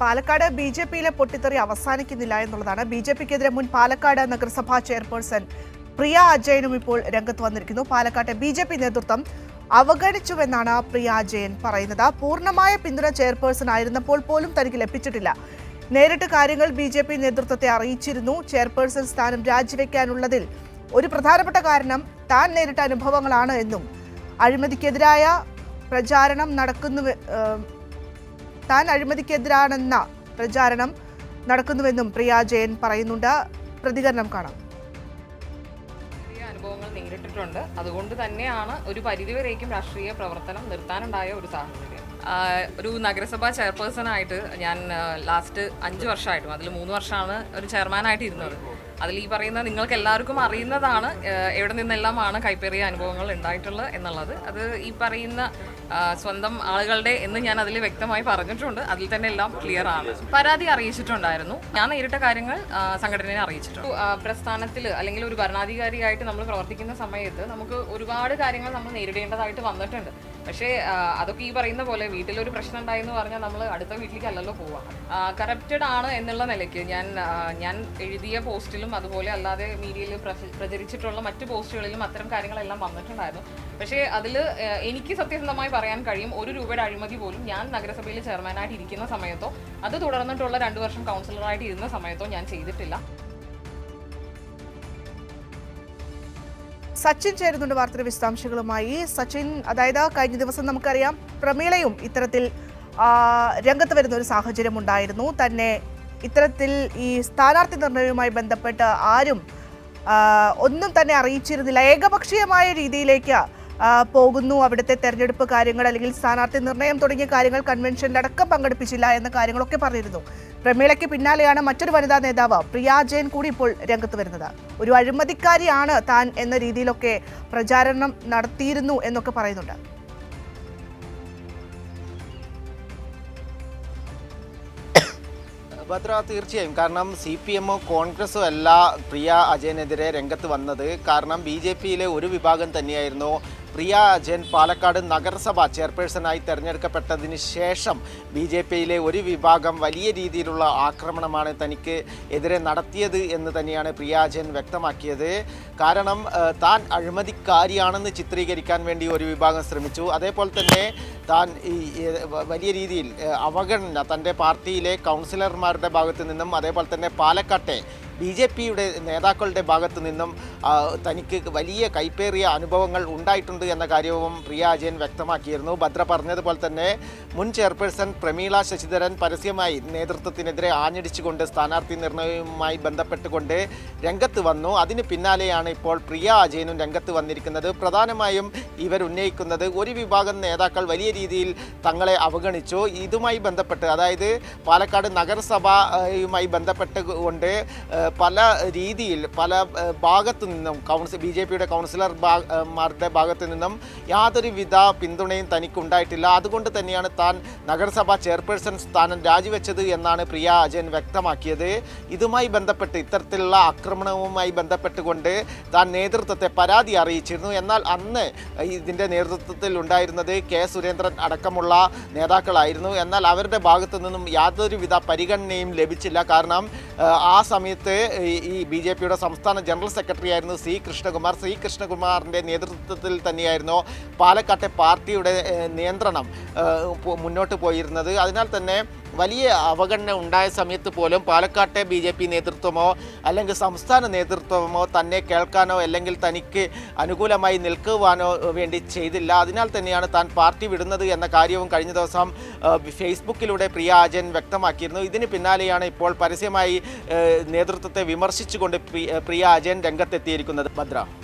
Palakkad B J പിയിലെ പൊട്ടിത്തെറി അവസാനിക്കുന്നില്ല എന്നുള്ളതാണ് ബി ജെ പിക്കെതിരെ മുൻ പാലക്കാട് നഗരസഭാ ചെയർപേഴ്സൺ പ്രിയ അജയനും ഇപ്പോൾ രംഗത്ത് വന്നിരിക്കുന്നു. പാലക്കാട്ടെ ബി ജെ പി നേതൃത്വം അവഗണിച്ചുവെന്നാണ് പ്രിയ അജയൻ പറയുന്നത്. പൂർണമായ പിന്തുണ ചെയർപേഴ്സൺ ആയിരുന്നപ്പോൾ പോലും തനിക്ക് ലഭിച്ചിട്ടില്ല. നേരിട്ട് കാര്യങ്ങൾ ബി ജെ പി നേതൃത്വത്തെ അറിയിച്ചിരുന്നു. ചെയർപേഴ്സൺ സ്ഥാനം രാജിവെക്കാനുള്ളതിൽ ഒരു പ്രധാനപ്പെട്ട കാരണം താൻ നേരിട്ട അനുഭവങ്ങളാണ് എന്നും അഴിമതിക്കെതിരായ പ്രചാരണം നടക്കുന്നു താൻ അഴിമതിക്കെതിരാണെന്ന പ്രചാരണം നടക്കുന്നുവെന്നും പ്രിയ ജയൻ പറയുന്നുണ്ട്. പ്രതികരണം കാണാം. അനുഭവങ്ങൾ നേരിട്ടിട്ടുണ്ട്. അതുകൊണ്ട് തന്നെയാണ് ഒരു പരിധിവരേക്കും രാഷ്ട്രീയ പ്രവർത്തനം നിർത്താനുണ്ടായ ഒരു സാഹചര്യം. ഒരു നഗരസഭാ ചെയർപേഴ്സൺ ആയിട്ട് ഞാൻ ലാസ്റ്റ് അഞ്ച് വർഷമായിട്ടും അതിൽ മൂന്ന് വർഷമാണ് ഒരു ചെയർമാനായിട്ട് ഇരുന്നത്. അതിൽ ഈ പറയുന്ന നിങ്ങൾക്ക് എല്ലാവർക്കും അറിയുന്നതാണ് എവിടെ നിന്നെല്ലാമാണ് കൈപ്പേറിയ അനുഭവങ്ങൾ ഉണ്ടായിട്ടുള്ളത് എന്നുള്ളത്. അത് ഈ പറയുന്ന സ്വന്തം ആളുകളുടെ എന്ന് ഞാൻ അതിൽ വ്യക്തമായി പറഞ്ഞിട്ടുണ്ട്. അതിൽ തന്നെ എല്ലാം ക്ലിയർ ആണ്. പരാതി അറിയിച്ചിട്ടുണ്ടായിരുന്നു. ഞാൻ നേരിട്ട കാര്യങ്ങൾ സംഘടനയെ അറിയിച്ചിട്ടുണ്ട്. പ്രസ്ഥാനത്തിൽ അല്ലെങ്കിൽ ഒരു ഭരണാധികാരിയായിട്ട് നമ്മൾ പ്രവർത്തിക്കുന്ന സമയത്ത് നമുക്ക് ഒരുപാട് കാര്യങ്ങൾ നമ്മൾ നേരിടേണ്ടതായിട്ട് വന്നിട്ടുണ്ട്. പക്ഷേ അതൊക്കെ ഈ പറയുന്ന പോലെ വീട്ടിലൊരു പ്രശ്നം ഉണ്ടായെന്ന് പറഞ്ഞാൽ നമ്മൾ അടുത്ത വീട്ടിലേക്ക് അല്ലല്ലോ പോവാം കറപ്റ്റഡ് ആണ് എന്നുള്ള നിലയ്ക്ക് ഞാൻ ഞാൻ എഴുതിയ പോസ്റ്റിലും അതുപോലെ അല്ലാതെ മീഡിയയിൽ പ്രചരിച്ചിട്ടുള്ള മറ്റു പോസ്റ്റുകളിലും അത്തരം കാര്യങ്ങളെല്ലാം വന്നിട്ടുണ്ടായിരുന്നു. പക്ഷേ അതിൽ എനിക്ക് സത്യസന്ധമായി പറയാൻ കഴിയും ഒരു രൂപയുടെ അഴിമതി പോലും ഞാൻ നഗരസഭയിൽ ചെയർമാനായിട്ട് ഇരിക്കുന്ന സമയത്തോ അത് തുടർന്നിട്ടുള്ള രണ്ട് വർഷം കൗൺസിലറായിട്ട് ഇരുന്ന സമയത്തോ ഞാൻ ചെയ്തിട്ടില്ല. സച്ചിൻ ചേരുന്നുണ്ട് വാർത്തയുടെ വിശദാംശങ്ങളുമായി. സച്ചിൻ അതായത് കഴിഞ്ഞ ദിവസം നമുക്കറിയാം പ്രമീളയും ഇത്തരത്തിൽ രംഗത്ത് വരുന്ന ഒരു സാഹചര്യം ഉണ്ടായിരുന്നു. തന്നെ ഇത്തരത്തിൽ ഈ സ്ഥാനാർത്ഥി നിർണയവുമായി ബന്ധപ്പെട്ട് ആരും ഒന്നും തന്നെ അറിയിച്ചിരുന്നില്ല. ഏകപക്ഷീയമായ രീതിയിലേക്ക് പോകുന്നു അവിടുത്തെ തെരഞ്ഞെടുപ്പ് കാര്യങ്ങൾ അല്ലെങ്കിൽ സ്ഥാനാർത്ഥി നിർണയം തുടങ്ങിയ കാര്യങ്ങൾ കൺവെൻഷനിലടക്കം പങ്കെടുപ്പിച്ചില്ല എന്ന കാര്യങ്ങളൊക്കെ പറഞ്ഞിരുന്നു. പ്രമീളയ്ക്ക് പിന്നാലെയാണ് മറ്റൊരു വനിതാ നേതാവ് പ്രിയ ജയൻ കൂടി ഇപ്പോൾ രംഗത്ത് വരുന്നത്. ഒരു അഴിമതിക്കാരിയാണ് താൻ എന്ന രീതിയിലൊക്കെ പ്രചാരണം നടത്തിയിരുന്നു എന്നൊക്കെ പറയുന്നുണ്ട്. ഭദ്ര തീർച്ചയായും. കാരണം സി പി എമ്മോ കോൺഗ്രസും അല്ല പ്രിയ അജയനെതിരെ രംഗത്ത് വന്നത്. കാരണം ബി ജെ പിയിലെ ഒരു വിഭാഗം തന്നെയായിരുന്നു. പ്രിയ ജെൻ പാലക്കാട് നഗരസഭ ചെയർപേഴ്സണായി തെരഞ്ഞെടുക്കപ്പെട്ടതിന് ശേഷം ബി ജെ പിയിലെ ഒരു വിഭാഗം വലിയ രീതിയിലുള്ള ആക്രമണമാണ് തനിക്ക് എതിരെ നടത്തിയത് എന്ന് തന്നെയാണ് പ്രിയ ജെൻ വ്യക്തമാക്കിയത്. കാരണം താൻ അഴിമതിക്കാരിയാണെന്ന് ചിത്രീകരിക്കാൻ വേണ്ടി ഒരു വിഭാഗം ശ്രമിച്ചു. അതേപോലെ തന്നെ താൻ ഈ വലിയ രീതിയിൽ അവഗണന തന്റെ പാർട്ടിയിലെ കൗൺസിലർമാരുടെ ഭാഗത്തു നിന്നും അതേപോലെ തന്നെ പാലക്കാട്ടെ ബി ജെ പിയുടെ നേതാക്കളുടെ ഭാഗത്തു നിന്നും തനിക്ക് വലിയ കൈപ്പേറിയ അനുഭവങ്ങൾ ഉണ്ടായിട്ടുണ്ട് എന്ന കാര്യവും പ്രിയ അജയൻ വ്യക്തമാക്കിയിരുന്നു. ഭദ്ര പറഞ്ഞതുപോലെ തന്നെ മുൻ ചെയർപേഴ്സൺ പ്രമീള ശശിധരൻ പരസ്യമായി നേതൃത്വത്തിനെതിരെ ആഞ്ഞടിച്ചുകൊണ്ട് സ്ഥാനാർത്ഥി നിർണയവുമായി ബന്ധപ്പെട്ടുകൊണ്ട് രംഗത്ത് വന്നു. അതിന് പിന്നാലെയാണ് ഇപ്പോൾ പ്രിയ അജയനും രംഗത്ത് വന്നിരിക്കുന്നത്. പ്രധാനമായും ഇവർ ഉന്നയിക്കുന്നത് ഒരു വിഭാഗം നേതാക്കൾ വലിയ രീതിയിൽ തങ്ങളെ അവഗണിച്ചു. ഇതുമായി ബന്ധപ്പെട്ട് അതായത് പാലക്കാട് നഗരസഭയുമായി ബന്ധപ്പെട്ടുകൊണ്ട് ഏഹ്, പല രീതിയിൽ പല ഭാഗത്തു നിന്നും കൗൺസിൽ ബി ജെ പിയുടെ കൗൺസിലർ മാരുടെ ഭാഗത്തു നിന്നും യാതൊരുവിധ പിന്തുണയും തനിക്കുണ്ടായിട്ടില്ല. അതുകൊണ്ട് തന്നെയാണ് താൻ നഗരസഭാ ചെയർപേഴ്സൺ സ്ഥാനം രാജിവെച്ചത് എന്നാണ് പ്രിയ അജയൻ വ്യക്തമാക്കിയത്. ഇതുമായി ബന്ധപ്പെട്ട് ഇത്തരത്തിലുള്ള ആക്രമണവുമായി ബന്ധപ്പെട്ടുകൊണ്ട് താൻ നേതൃത്വത്തെ പരാതി അറിയിച്ചിരുന്നു. എന്നാൽ അന്ന് ഇതിന്റെ നേതൃത്വത്തിൽ ഉണ്ടായിരുന്നത് കെ സുരേന്ദ്രൻ അടക്കമുള്ള നേതാക്കളായിരുന്നു. എന്നാൽ അവരുടെ ഭാഗത്തു നിന്നും യാതൊരുവിധ പരിഗണനയും ലഭിച്ചില്ല. കാരണം ആ സമയത്ത് ഈ- ബി ജെ പിയുടെ സംസ്ഥാന ജനറൽ സെക്രട്ടറി ആയിരുന്നു സി കൃഷ്ണകുമാർ. സി കൃഷ്ണകുമാറിന്റെ നേതൃത്വത്തിൽ തന്നെയായിരുന്നു പാലക്കാട്ടെ പാർട്ടിയുടെ നിയന്ത്രണം മുന്നോട്ട് പോയിരുന്നത്. അതിനാൽ തന്നെ വലിയ അവഗണന ഉണ്ടായ സമയത്ത് പോലും പാലക്കാട്ടെ ബി ജെ പി നേതൃത്വമോ അല്ലെങ്കിൽ സംസ്ഥാന നേതൃത്വമോ തന്നെ കേൾക്കാനോ അല്ലെങ്കിൽ തനിക്ക് അനുകൂലമായി നിൽക്കുവാനോ വേണ്ടി ചെയ്തില്ല. അതിനാൽ തന്നെയാണ് താൻ പാർട്ടി വിടുന്നത് എന്ന കാര്യവും കഴിഞ്ഞ ദിവസം ഫേസ്ബുക്കിലൂടെ പ്രിയ അജയൻ വ്യക്തമാക്കിയിരുന്നു. ഇതിന് പിന്നാലെയാണ് ഇപ്പോൾ പരസ്യമായി ഏഹ്, നേതൃത്വത്തെ വിമർശിച്ചുകൊണ്ട് പ്രിയ അജയൻ രംഗത്തെത്തിയിരിക്കുന്നത് ഭദ്ര.